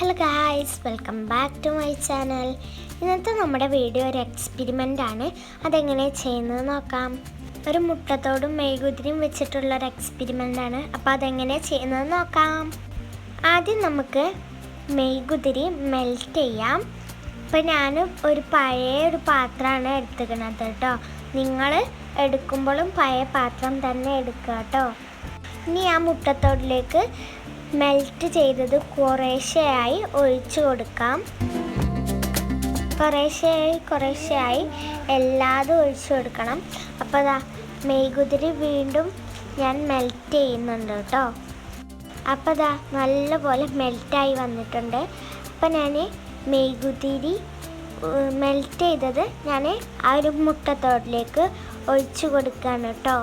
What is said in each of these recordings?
Hello guys welcome back to my channel ഇന്നത്തെ നമ്മുടെ video ഒരു എക്സ്പെരിമെന്റ് ആണ്. അതെങ്ങനെ ചെയ്യുന്നത് നോക്കാം. ഒരു മുട്ടത്തോടും മെഴുകുതിരിയും വെച്ചിട്ടുള്ള ഒരു എക്സ്പെരിമെന്റ് ആണ്. അപ്പോൾ അതെങ്ങനെ ചെയ്യുന്നത് നോക്കാം. ആദ്യം നമുക്ക് മെഴുകുതിരി മെൽറ്റ് ചെയ്യാം. അപ്പോൾ ഞാൻ ഒരു പഴയ ഒരു പാത്രമാണ് എടുത്തിരിക്കുന്നത് കേട്ടോ. നിങ്ങൾ എടുക്കുമ്പോഴും പഴയ പാത്രം തന്നെ എടുക്കുക കേട്ടോ. ഇനി ആ മുട്ടത്തോടിലേക്ക് മെൽറ്റ് ചെയ്തത് കുറേശ്ശെയായി ഒഴിച്ചു കൊടുക്കാം. കുറേശ്ശെയായി കുറേശ്ശെയായി എല്ലാതും ഒഴിച്ചു കൊടുക്കണം. അപ്പോൾ അതാ മെയ്കുതിരി വീണ്ടും ഞാൻ മെൽറ്റ് ചെയ്യുന്നുണ്ട് കേട്ടോ. അപ്പോൾ അതാ നല്ലപോലെ മെൽറ്റായി വന്നിട്ടുണ്ട്. അപ്പോൾ ഞാൻ മെയ്കുതിരി മെൽറ്റ് ചെയ്തത് ഞാൻ ആ ഒരു മുട്ടത്തോട്ടിലേക്ക് ഒഴിച്ചു കൊടുക്കുകയാണ് കേട്ടോ.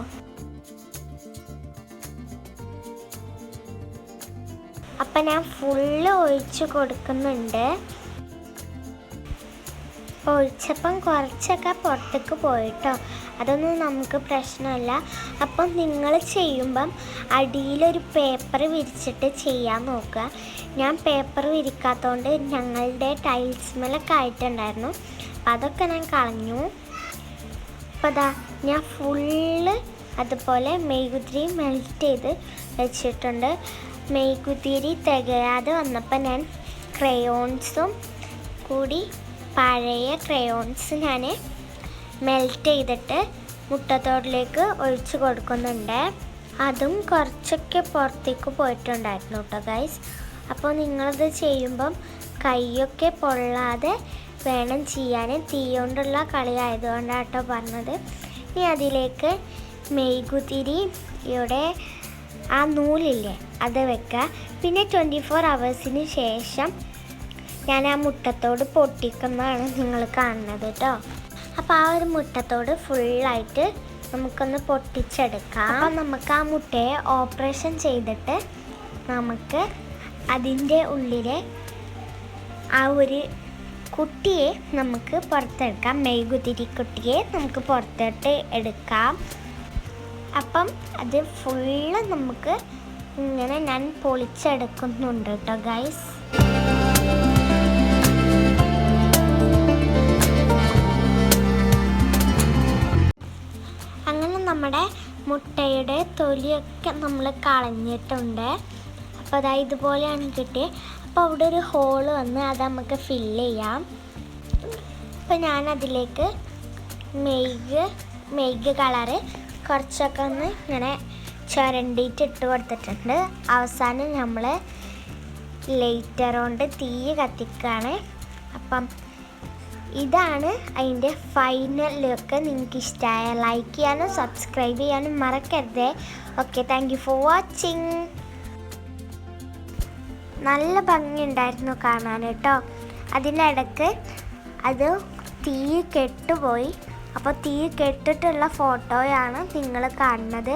അപ്പം ഞാൻ ഫുള്ള് ഒഴിച്ച് കൊടുക്കുന്നുണ്ട്. ഒഴിച്ചപ്പം കുറച്ചൊക്കെ പുറത്തേക്ക് പോയിട്ടോ. അതൊന്നും നമുക്ക് പ്രശ്നമല്ല. അപ്പം നിങ്ങൾ ചെയ്യുമ്പം അടിയിലൊരു പേപ്പർ വിരിച്ചിട്ട് ചെയ്യാൻ നോക്കുക. ഞാൻ പേപ്പർ വിരിക്കാത്തതുകൊണ്ട് ഞങ്ങളുടെ ടൈൽസ് മേലൊക്കെ ആയിട്ടുണ്ടായിരുന്നു. അപ്പം അതൊക്കെ ഞാൻ കളഞ്ഞു. അപ്പം അതാ ഞാൻ ഫുള്ള് അതുപോലെ മെഴുകുതിരി മെൽറ്റ് ചെയ്ത് വെച്ചിട്ടുണ്ട്. മെഴുകുതിരി തികയാതെ വന്നപ്പോൾ ഞാൻ ക്രയോൺസും കൂടി പഴയ ക്രയോൺസ് ഞാൻ മെൽറ്റ് ചെയ്തിട്ട് മുട്ടത്തോടിലേക്ക് ഒഴിച്ച് കൊടുക്കുന്നുണ്ട്. അതും കുറച്ചൊക്കെ പുറത്തേക്ക് പോയിട്ടുണ്ടായിരുന്നു കേട്ടോ ഗൈസ് അപ്പോൾ നിങ്ങളത് ചെയ്യുമ്പം കൈയൊക്കെ പൊള്ളാതെ വേണം ചെയ്യാൻ. തീ കൊണ്ടുള്ള കളി ആയതുകൊണ്ടാണ് കേട്ടോ പറഞ്ഞത്. ഇനി അതിലേക്ക് മെയ്കുതിരിയുടെ ആ നൂലില്ലേ? അത് വെക്കുക പിന്നെ ട്വന്റി ഫോർ അവേഴ്സിന് ശേഷം ഞാൻ ആ മുട്ടത്തോട് പൊട്ടിക്കുന്നതാണ് നിങ്ങൾ കാണുന്നത് കേട്ടോ. അപ്പോൾ ആ ഒരു മുട്ടത്തോട് ഫുള്ളായിട്ട് നമുക്കൊന്ന് പൊട്ടിച്ചെടുക്കാം. അപ്പം നമുക്ക് ആ മുട്ടയെ ഓപ്പറേഷൻ ചെയ്തിട്ട് നമുക്ക് അതിന്റെ ഉള്ളിലെ ആ ഒരു കുട്ടിയെ നമുക്ക് പുറത്തെടുക്കാം. മെഴുകുതിരി കുട്ടിയെ നമുക്ക് പുറത്തോട്ട് എടുക്കാം. അപ്പം അത് ഫുള്ള് നമുക്ക് ഇങ്ങനെ ഞാൻ പൊളിച്ചെടുക്കുന്നുണ്ട് കേട്ടോ ഗൈസ് അങ്ങനെ നമ്മുടെ മുട്ടയുടെ തൊലിയൊക്കെ നമ്മൾ കളഞ്ഞിട്ടുണ്ട്. അപ്പോൾ അതാ ഇതുപോലെയാണ് കിട്ടി അപ്പോൾ അവിടെ ഒരു ഹോൾ വന്ന് അത് നമുക്ക് ഫില്ല് ചെയ്യാം. അപ്പോൾ ഞാൻ അതിലേക്ക് മെയ്ഗ് മെയ്ഗ് കളറ് കുറച്ചൊക്കെ ഒന്ന് ഇങ്ങനെ ചുരണ്ടിയിട്ട് ഇട്ട് കൊടുത്തിട്ടുണ്ട്. അവസാനം നമ്മൾ ലൈറ്റർ കൊണ്ട് തീ കത്തിക്കുകയാണ് അപ്പം ഇതാണ് അതിന്റെ ഫൈനൽ ലുക്ക് നിങ്ങൾക്ക് ഇഷ്ടമായ ലൈക്ക് ചെയ്യാനും സബ്സ്ക്രൈബ് ചെയ്യാനും മറക്കരുത്. Okay thank you for watching നല്ല ഭംഗിയുണ്ടായിരുന്നു കാണാൻ കേട്ടോ. അതിനിടക്ക് അത് തീ കെട്ടുപോയി. അപ്പോൾ തീ കെട്ടിട്ടുള്ള ഫോട്ടോയാണ് നിങ്ങൾ കാണുന്നത്.